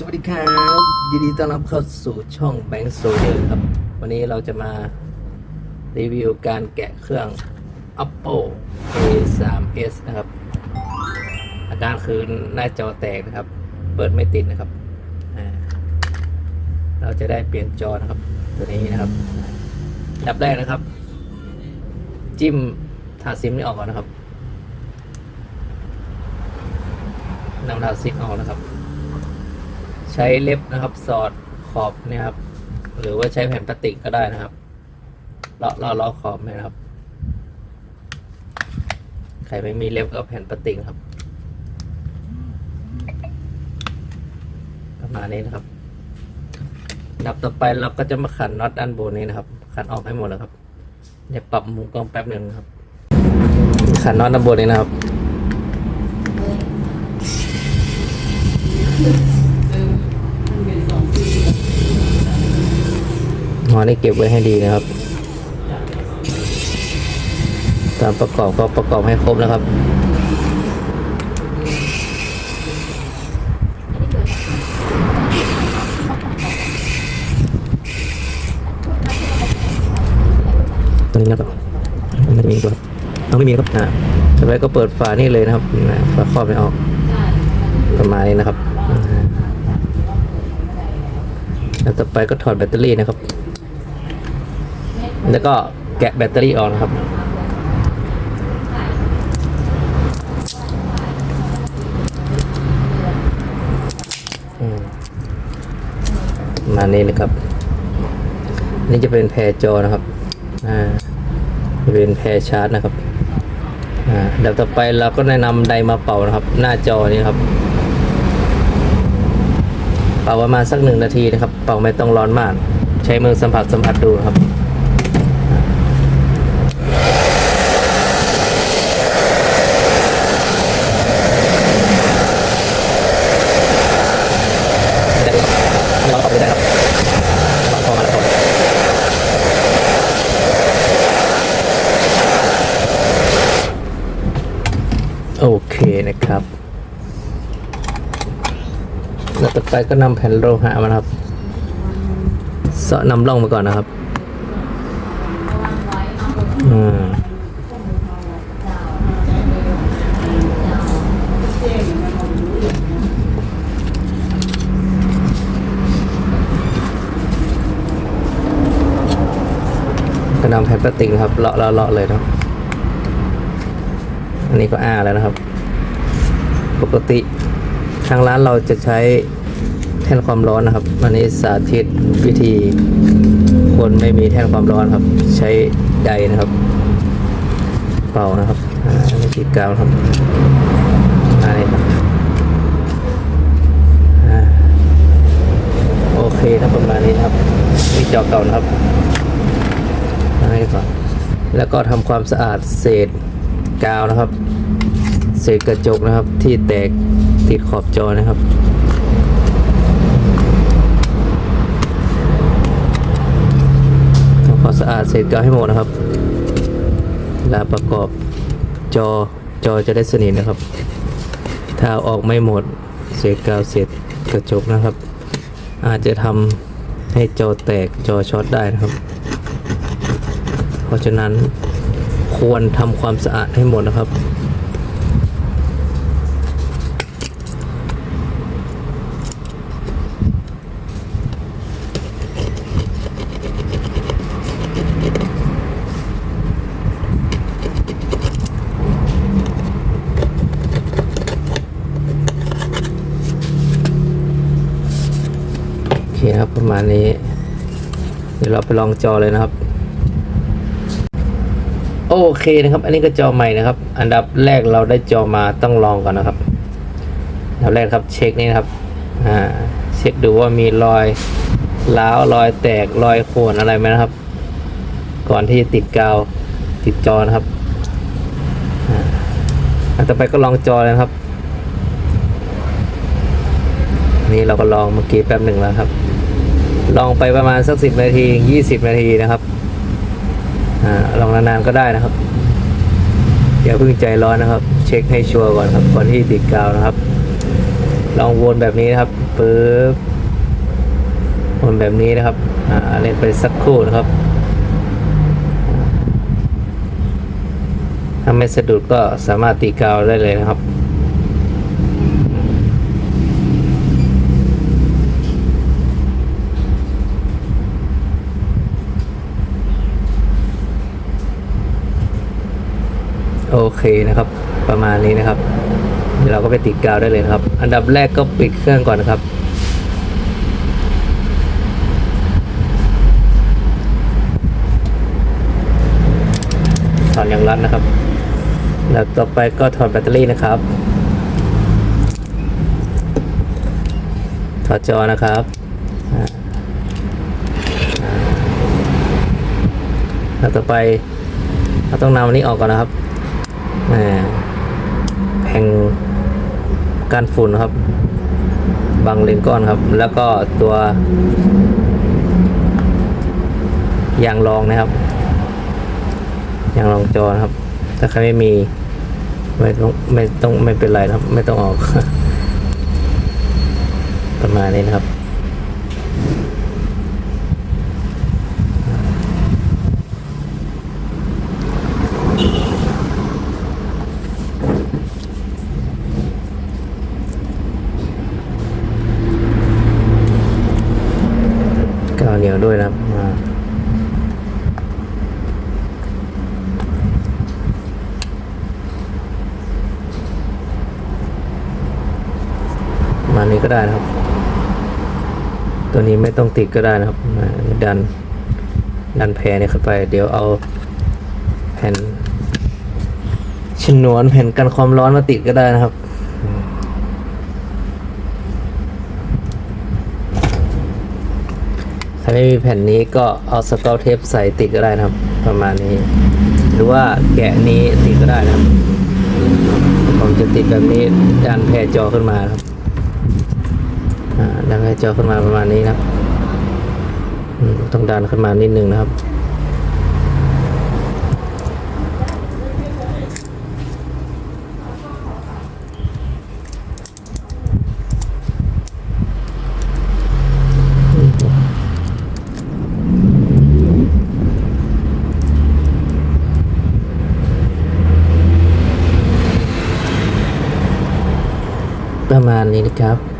สวัสดีครับ ยินดีต้อนรับเข้าสู่ช่อง Bank s o l d e r ครับ วันนี้เราจะมารีวิวการแกะเครื่อง Oppo A3s นะครับ อาการคือหน้าจอแตกนะครับ เปิดไม่ติดนะครับ เราจะได้เปลี่ยนจอนะครับ ตัวนี้นะครับดับแรกนะครับ จิ้มถาดซิมนี่ออกก่อนนะครับนำถาดซิมออกนะครับ ใช้เล็บนะครับ สอดขอบนี่ยครับ หรือว่าใช้แผ่นพลาสติกก็ได้นะครับเลาะเลาะเลาะขอบนะครับ ใครไม่มีเล็บก็แผ่นพลาสติกครับ ประมาณนี้นะครับดับต่อไปเราก็จะมาขันน็อตด้านบนนี้นะครับ ขันออกให้หมดแล้วครับเดี๋ยวปรับมุมกล้องแป๊บหนึ่งนะครับ ขันน็อตด้านบนนี้นะครับ หอนี่เก็บไว้ให้ดีนะครับ ตามประกอบก็ประกอบให้ครบนะครับตัวนี้นะครับไม่มีตัวเอาไม่มีครับอ่าต่อไปก็เปิดฝานี่เลยนะครับฝาครอบไม่ออกประมาณนี้นะครับแล้วต่อไปก็ถอดแบตเตอรี่นะครับ แล้วก็แกะแบตเตอรี่ออกนะครับอืมประมานี้นะครับ นี่จะเป็นแพรจอนะครับ อ่าเป็นแพรชาร์จนะครับ อ่าเดี๋ยวต่อไปเราก็แนะนำไดมาเป่านะครับ หน้าจอนี้ครับ เป่าประมาณสักหนึ่งนาทีนะครับ เป่าไม่ต้องร้อนมาก ใช้มือสัมผัสสัมผัสดูนะครับ เราออกไปได้ครับพอมาแล้วพอ โอเคนะครับแล้วต่อไปก็นำแผ่นโลหะมาครับเสาะนำร่องมาก่อนนะครับอืมก็นำแผ่นพลาสติกนะครับเลาะเลาะเลาะเลยเนาะ อันนี้ก็อ้าแล้วนะครับ ปกติทางร้านเราจะใช้แท่นความร้อนนะครับ อันนี้สาธิตวิธีคนไม่มีแท่นความร้อนครับ ใช้ใดนะครับ เป่านะครับอ่าอันนี้ติดกาวนะครับอันนี้ครับโอเคนะประมาณนี้นะครับนี่จอเก่านะครับอันนี้ก่อนแล้วก็ทำความสะอาดเศษ กาวนะครับ เศษกระจกนะครับที่แตกติดขอบจอนะครับทำความสะอาดเศษกาวให้หมดนะครับเวลาประกอบจอจอจะได้สนิทนะครับ ถ้าอาออกไม่หมดเศษกาวเศษกระจกนะครับ อาจจะทำให้จอแตกจอช็อตได้นะครับ เพราะฉะนั้น ควรทำความสะอาดให้หมดนะครับ โอเคครับประมาณนี้ เดี๋ยวเราไปลองจอเลยนะครับ โอเคนะครับ อันนี้ก็จอใหม่นะครับ อันดับแรกเราได้จอมาต้องลองก่อนนะครับอันดับแรกครับเช็คนี่นะครับอ่าเช็คดูว่ามีรอยร้าวรอยแตกรอยข่วนอะไรไหมนะครับ ก่อนที่จะติดกาวติดจอนะครับอ่าอันต่อไปก็ลองจอเลยนะครับนนี้เราก็ลองเมื่อกี้แป๊บหนึ่งแล้วครับ ลองไปประมาณสักสิบนาทียี่สิบนาทีนะครับ ลองนานๆก็ได้นะครับ อย่าเพิ่งใจร้อนนะครับ เช็คให้ชัวร์ก่อนครับก่อนที่ติดกาวนะครับ ลองวนแบบนี้นะครับปึ๊บวนแบบนี้นะครับเล่นไปสักครู่นะครับถ้าไม่สะดุดก็สามารถตีกาวได้เลยนะครับ โอเคนะครับ ประมาณนี้นะครับเดี๋ยวเราก็ไปติดกาวได้เลยนะครับ อันดับแรกก็ปิดเครื่องก่อนนะครับถอดยางรัดนะครับ แล้วต่อไปก็ถอดแบตเตอรี่นะครับ ถอดจอนะครับอ่าอ่าแล้วต่อไปเราต้องนำอันนี้ออกก่อนนะครับ แผงกันฝุ่นครับบังเลนก้อนครับ แล้วก็ตัวยางรองนะครับยางรองจอนะครับ ถ้าใครไม่มีไม่ต้องไม่ต้องไม่เป็นไรครับ ไม่ต้องออก ประมาณนี้นะครับ กาวเหนียวด้วยนะครับอ่าประมาณนี้ก็ได้นะครับ ตัวนี้ไม่ต้องติดก็ได้นะครับดันดันแพรเนี่ยเข้าไป เดี๋ยวเอาแผ่นชนวนแผ่นกันความร้อนมาติดก็ได้นะครับถ้าไม่มีแผ่นนี้ก็เอาสกอตเทปใส่ติดก็ได้นะครับ ประมาณนี้ หรือว่าแกะนี้ติดก็ได้นะครับผมจะติดแบบนี้ดันแพรจอขึ้นมาครับ ดันแพรจอขึ้นมาประมาณนี้นะครับต้องดันขึ้นมานิดนึงนะครับประมาณนี้นะครับ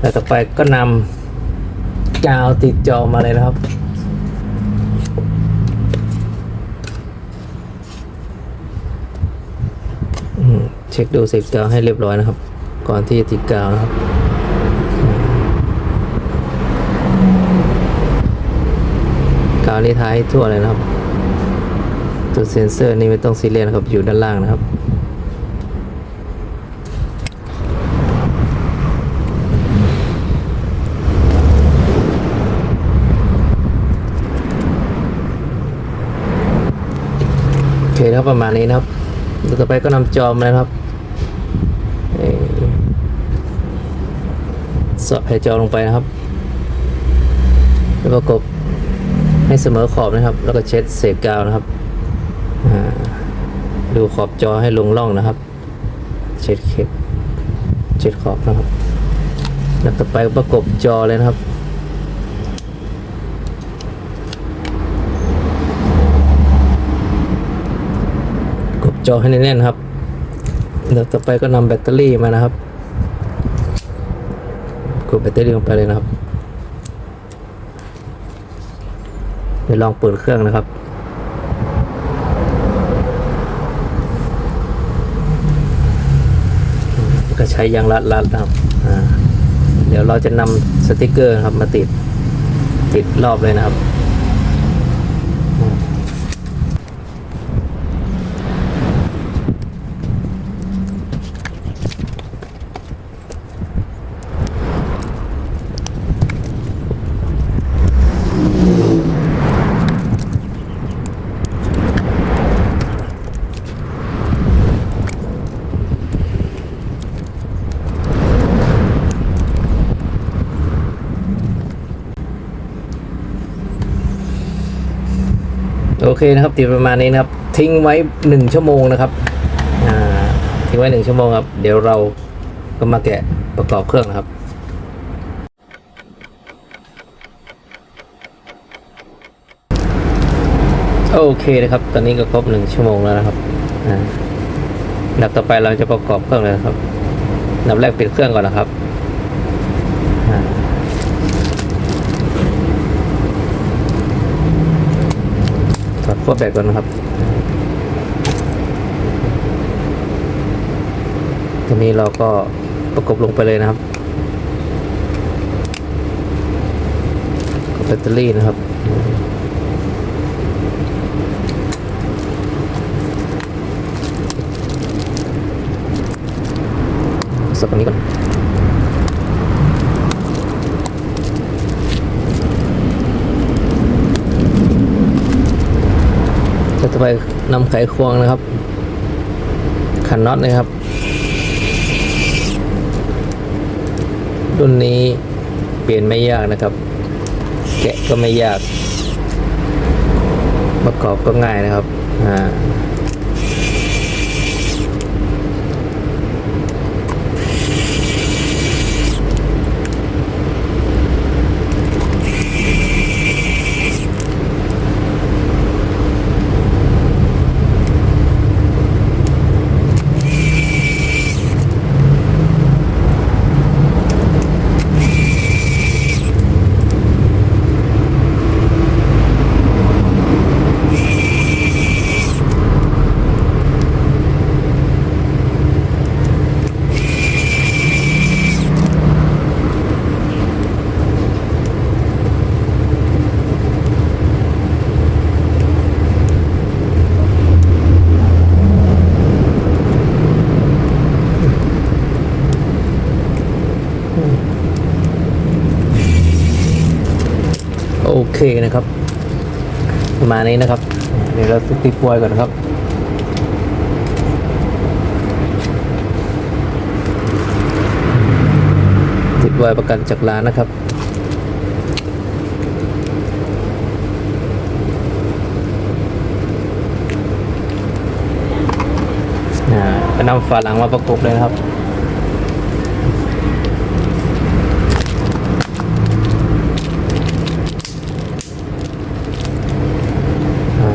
แล้วต่อไปก็นำกาวติดจอมาเลยนะครับเช็คดูเสกกาวให้เรียบร้อยนะครับ ก่อนที่จะติดกาวนะครับกาวนี้ท้ายทั่วเลยนะครับ ตัวเซนเซอร์นี่ไม่ต้องซีเรียสครับอยู่ด้านล่างนะครับ โอเคนะครับประมาณนี้นะครับต่อไปก็นำจอมานะครับเสอดแผ่จอลงไปนะครับแล้วประกบให้เสมอขอบนะครับ แล้วก็เช็ดเศษกาวนะครับ ดูขอบจอให้ลงร่องนะครับ เช็ดเข็บเช็ดขอบนะครับ แล้วต่อไปประกบจอเลยนะครับกดจอให้แน่นๆครับแล้วต่อไปก็นำแบตเตอรี่มานะครับกดแบตเตอรี่ลงไปเลยนะครับเดี๋ยวลองเปิดเครื่องนะครับ ก็ใช้ยางรัดรัดๆนะครับอ่าเดี๋ยวเราจะนำสติกเกอร์นะครับมาติดติดรอบเลยนะครับ เคนะครับติดประมาณนี้นะครับ ทิ้งไว้หนึ่งชั่วโมงนะครับทิ้งไว้หนึ่งชั่วโมงครับ เดี๋ยวเราก็มาแกะประกอบเครื่องนะครับโอเคนะครับ ตอนนี้ก็ครบหนึ่งชั่วโมงแล้วนะครับอันดับต่อไปเราจะประกอบเครื่องเลยนะครับอันดับแรกปิดเครื่องก่อนนะครับอ่าถอด ขั้วแบตก่อนนะครับ ทีนี้เราก็ประกบลงไปเลยนะครับแบตเตอรี่นะครับสับตรงนี้ก่อน จะไปนำไขควงนะครับ ขันน็อตนะครับ รุ่นนี้เปลี่ยนไม่ยากนะครับ แกะก็ไม่ยาก ประกอบก็ง่ายนะครับอ่า เคนะครับ ประมาณนี้นะครับ เดี๋ยวเราติดปวยก่อนนะครับติดไวยประกันจากร้านนะครับอ่าไปนำฝาหลังมาประกบเลยนะครับ อ่า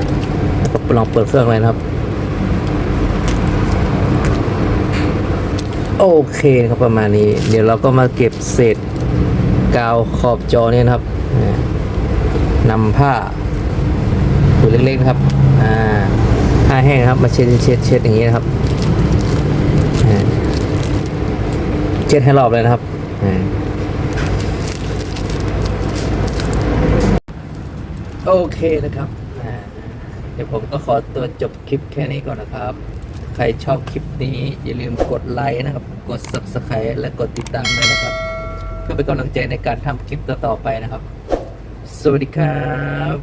แลองเปิดเครื่องเลยนะครับ โอเคครับประมาณนี้ เดี๋ยวเราก็มาเก็บเศษกาวขอบจอเนี่ยนะครับนำผ้าตัวเล็กๆนะครับอ่าผ้าแห้งครับมาเช็ดเช็ดเช็ดอย่างนี้นะครับเช็ดให้รอบเลยนะครับโอเคนะครับ เดี๋ยวผมก็ขอตัวจบคลิปแค่นี้ก่อนนะครับ ใครชอบคลิปนี้ อย่าลืมกดไลค์นะครับ กด subscribe และกดติดตามด้วยนะครับ เพื่อเป็นกำลังใจในการทำคลิปต่อๆไปนะครับ สวัสดีครับ